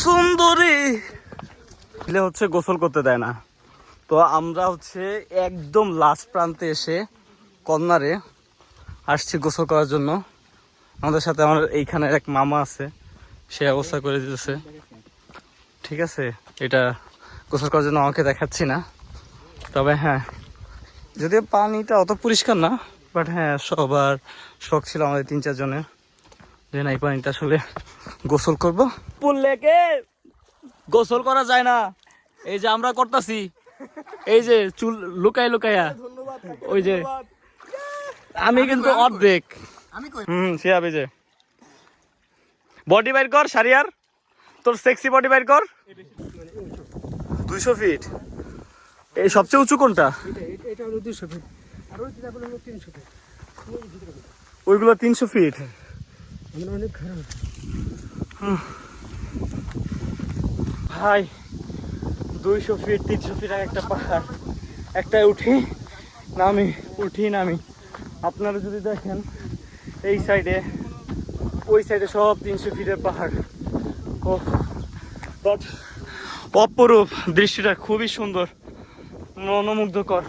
সুন্দরী। এগুলো হচ্ছে গোসল করতে দেয় না। তো আমরা হচ্ছে একদম লাস্ট প্রান্তে এসে কর্নারে আসছি গোসল করার জন্য। আমাদের সাথে আমার এইখানে এক মামা আছে, সে অবস্থা করে দিতেছে। ঠিক আছে? এটা গোসল করার জন্য আমাকে দেখাচ্ছি না। তবে হ্যাঁ যদিও পানিটা অত পরিষ্কার না বাট হ্যাঁ সবার শখ ছিল আমাদের তিন চারজনের। যে না এই পানিটা আসলে গোসল করব। লেকে গোসল করা যায় না। এই যে আমরা করতেছি। এই যে চুল লুকাই লুকাইয়া ওই যে আমি কিন্তু অর্ধেক। হুম সে হবে যে। বডি বাইর কর সারিয়ার। তোর সেক্সি বডি বাইর কর। দুইশো ফিট এই সবচেয়ে উঁচু কোনটা? এটা হলো দুশো ফিট আর ওই তিনশো ফিট ওইগুলো তিনশো ফিট আমরা অনেক খারাপ। ভাই, দুইশো ফিট, তিনশো ফিট একটা পাহাড়। একটাই উঠি, নামি উঠি, নামি। আপনারা যদি দেখেন, এই সাইডে ওই সাইডে সব তিনশো ফিটের পাহাড়। ও বাট অপরূপ দৃশ্যটা খুবই সুন্দর, মনোমুগ্ধকর।